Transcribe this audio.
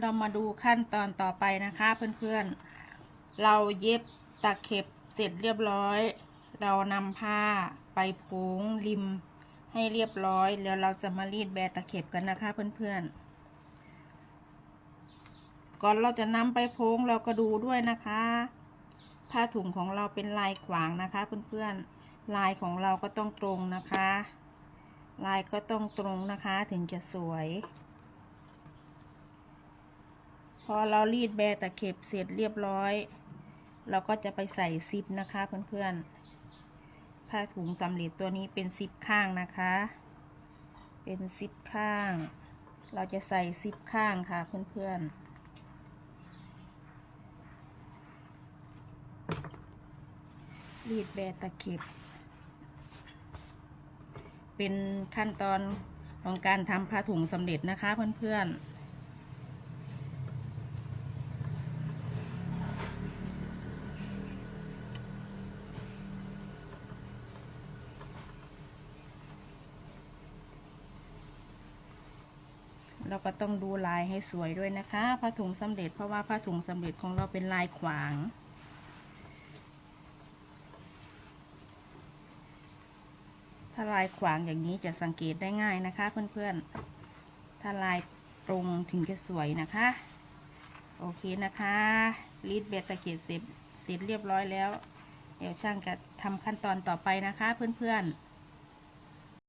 เรามาดูขั้นตอนต่อไปนะคะเพื่อนๆ เราเย็บตะเข็บเสร็จเรียบร้อย เรานำผ้าไปพ้งริมให้เรียบร้อย แล้วเราจะมารีดแบตะเข็บกันนะคะเพื่อนๆ ก่อนเราจะนำไปพ้งเราก็ดูด้วยนะคะ ผ้าถุงของเราเป็นลายขวางนะคะเพื่อนๆ ลายของเราก็ต้องตรงนะคะ ลายก็ต้องตรงนะคะถึงจะสวย พอเรารีดแบตะเข็บเสร็จเรียบร้อย เราก็จะไปใส่ซิปนะคะเพื่อนๆ ผ้าถุงสำเร็จตัวนี้เป็นซิปข้างนะคะ เป็นซิปข้าง เราจะใส่ซิปข้างค่ะเพื่อนๆรีดแบตะเข็บ เป็นขั้นตอนของการทำผ้าถุงสำเร็จนะคะเพื่อนๆ เราก็ต้องดูลายให้สวยด้วยนะคะ ผ้าถุงสำเร็จเพราะว่าผ้าถุงสำเร็จของเราเป็นลายขวางถ้าลายขวางอย่างนี้จะสังเกตได้ง่ายนะคะ เพื่อนๆ ถ้าลายตรงถึงจะสวยนะคะ โอเคนะคะรีดเบตตะเกียบเสร็จเสร็จเรียบร้อยแล้ว เดี๋ยวช่างจะทำขั้นตอนต่อไปนะคะ เพื่อนๆ